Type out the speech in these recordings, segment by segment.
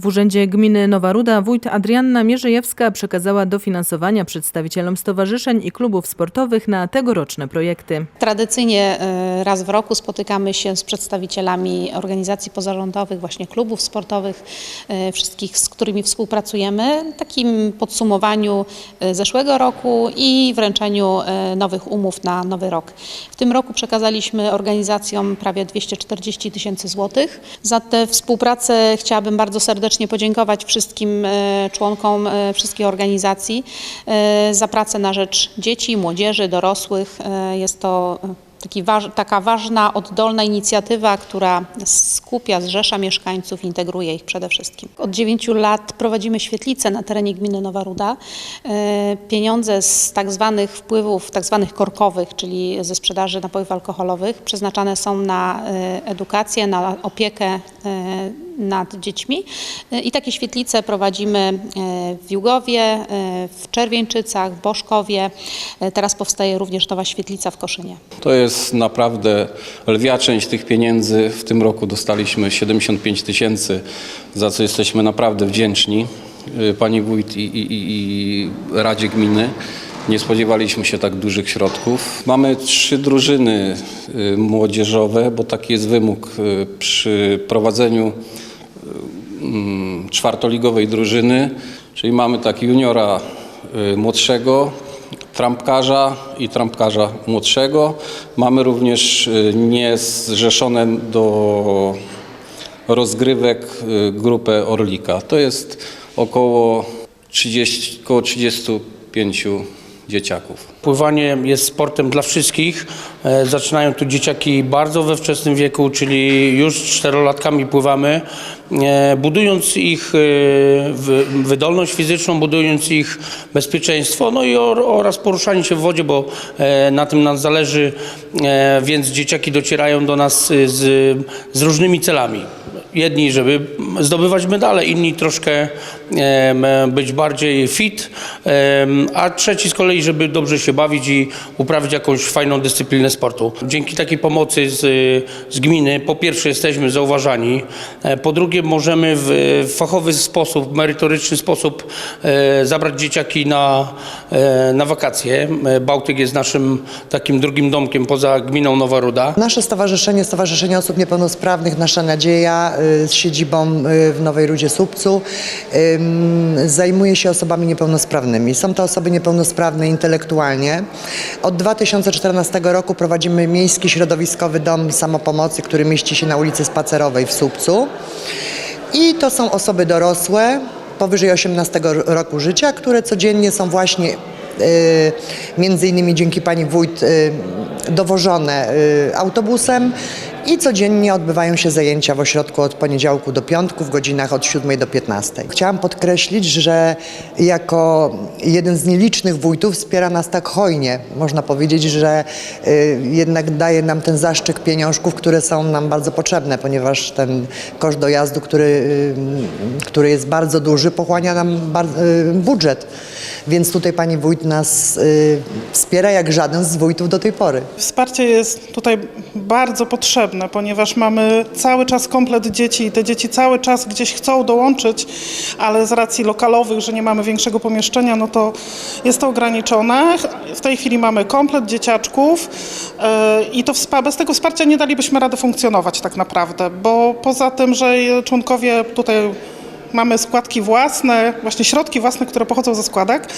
W Urzędzie Gminy Nowa Ruda wójt Adrianna Mierzejewska przekazała dofinansowania przedstawicielom stowarzyszeń i klubów sportowych na tegoroczne projekty. Tradycyjnie e, raz w roku spotykamy się z przedstawicielami organizacji pozarządowych, właśnie klubów sportowych, e, wszystkich, z którymi współpracujemy, takim podsumowaniu e, zeszłego roku i wręczeniu nowych umów na nowy rok. W tym roku przekazaliśmy organizacjom prawie 240 tysięcy złotych. Za tę współpracę chciałabym bardzo serdecznie podziękować wszystkim e, członkom e, wszystkich organizacji e, za pracę na rzecz dzieci, młodzieży, dorosłych. Jest to taki waż, taka ważna, oddolna inicjatywa, która skupia, zrzesza mieszkańców, integruje ich przede wszystkim. Od 9 lat prowadzimy świetlicę na terenie gminy Nowa Ruda. E, Pieniądze z tak zwanych wpływów, tak zwanych korkowych, czyli ze sprzedaży napojów alkoholowych, przeznaczane są na e, edukację, na opiekę e, nad dziećmi. I takie świetlice prowadzimy w Jugowie, e, w Czerwieńczycach, w Boszkowie. E, Teraz powstaje również nowa świetlica w Koszynie. To jest naprawdę lwia część tych pieniędzy. W tym roku dostaliśmy 75 tysięcy, za co jesteśmy naprawdę wdzięczni y, pani wójt i, i, i, Radzie Gminy. Nie spodziewaliśmy się tak dużych środków. Mamy trzy drużyny młodzieżowe, bo taki jest wymóg przy prowadzeniu czwartoligowej drużyny, czyli mamy tak juniora y, młodszego, trampkarza i trampkarza młodszego. Mamy również y, niezrzeszone do rozgrywek y, grupę Orlika. To jest około 30, około 35 dzieciaków. Pływanie jest sportem dla wszystkich. E, Zaczynają tu dzieciaki bardzo we wczesnym wieku, czyli już czterolatkami pływamy, e, budując ich e, wy- wydolność fizyczną, budując ich bezpieczeństwo, no i or- oraz poruszanie się w wodzie, bo na tym nam zależy, więc dzieciaki docierają do nas z, z różnymi celami. Jedni, żeby zdobywać medale, inni troszkę być bardziej fit, a trzeci z kolei, żeby dobrze się bawić i uprawić jakąś fajną dyscyplinę sportu. Dzięki takiej pomocy z, z gminy, po pierwsze jesteśmy zauważani, e, po drugie możemy w fachowy sposób, merytoryczny sposób e, zabrać dzieciaki na, e, na wakacje. E, Bałtyk jest naszym takim drugim domkiem poza gminą Nowa Ruda. Nasze stowarzyszenie, Stowarzyszenie Osób Niepełnosprawnych, Nasza Nadzieja y, z siedzibą y, w Nowej Rudzie Słupcu zajmuje się osobami niepełnosprawnymi. Są to osoby niepełnosprawne intelektualnie. Od 2014 roku prowadzimy Miejski Środowiskowy Dom Samopomocy, który mieści się na ulicy Spacerowej w Słupcu. I to są osoby dorosłe, powyżej 18 roku życia, które codziennie są właśnie y, między innymi dzięki pani wójt y, dowożone y, autobusem i codziennie odbywają się zajęcia w ośrodku od poniedziałku do piątku w godzinach od 7 do 15. Chciałam podkreślić, że jako jeden z nielicznych wójtów wspiera nas tak hojnie. Można powiedzieć, że y, jednak daje nam ten zaszczyt pieniążków, które są nam bardzo potrzebne, ponieważ ten koszt dojazdu, który, y, który jest bardzo duży, pochłania nam y, budżet. Więc tutaj pani wójt nas wspiera jak żaden z wójtów do tej pory. Wsparcie jest tutaj bardzo potrzebne, ponieważ mamy cały czas komplet dzieci i te dzieci cały czas gdzieś chcą dołączyć, ale z racji lokalowych, że nie mamy większego pomieszczenia, no to jest to ograniczone. W tej chwili mamy komplet dzieciaczków yy, i to bez tego wsparcia nie dalibyśmy rady funkcjonować tak naprawdę, bo poza tym, że członkowie tutaj mamy składki własne, właśnie środki własne, które pochodzą ze składek,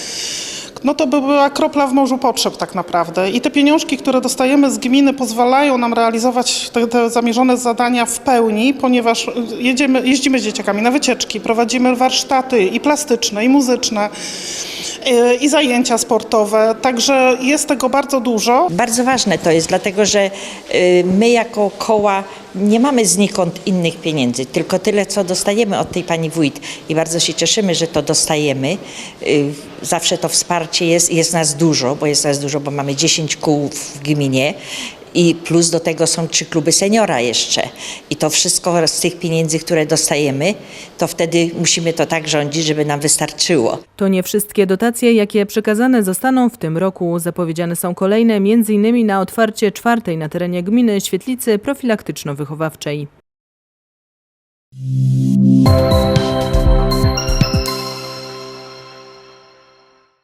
no to by była kropla w morzu potrzeb tak naprawdę. I te pieniążki, które dostajemy z gminy pozwalają nam realizować te, te zamierzone zadania w pełni, ponieważ jedziemy, jeździmy z dzieciakami na wycieczki, prowadzimy warsztaty i plastyczne, i muzyczne, yy, i zajęcia sportowe, także jest tego bardzo dużo. Bardzo ważne to jest, dlatego że y, my jako koła nie mamy znikąd innych pieniędzy, tylko tyle, co dostajemy od tej pani wójt i bardzo się cieszymy, że to dostajemy. Y, Zawsze to wsparcie jest, jest nas dużo, bo jest nas dużo, bo mamy 10 kół w gminie i plus do tego są trzy kluby seniora jeszcze. I to wszystko z tych pieniędzy, które dostajemy, to wtedy musimy to tak rządzić, żeby nam wystarczyło. To nie wszystkie dotacje, jakie przekazane zostaną w tym roku. Zapowiedziane są kolejne, m.in. na otwarcie czwartej na terenie gminy Świetlicy profilaktyczno-wychowawczej.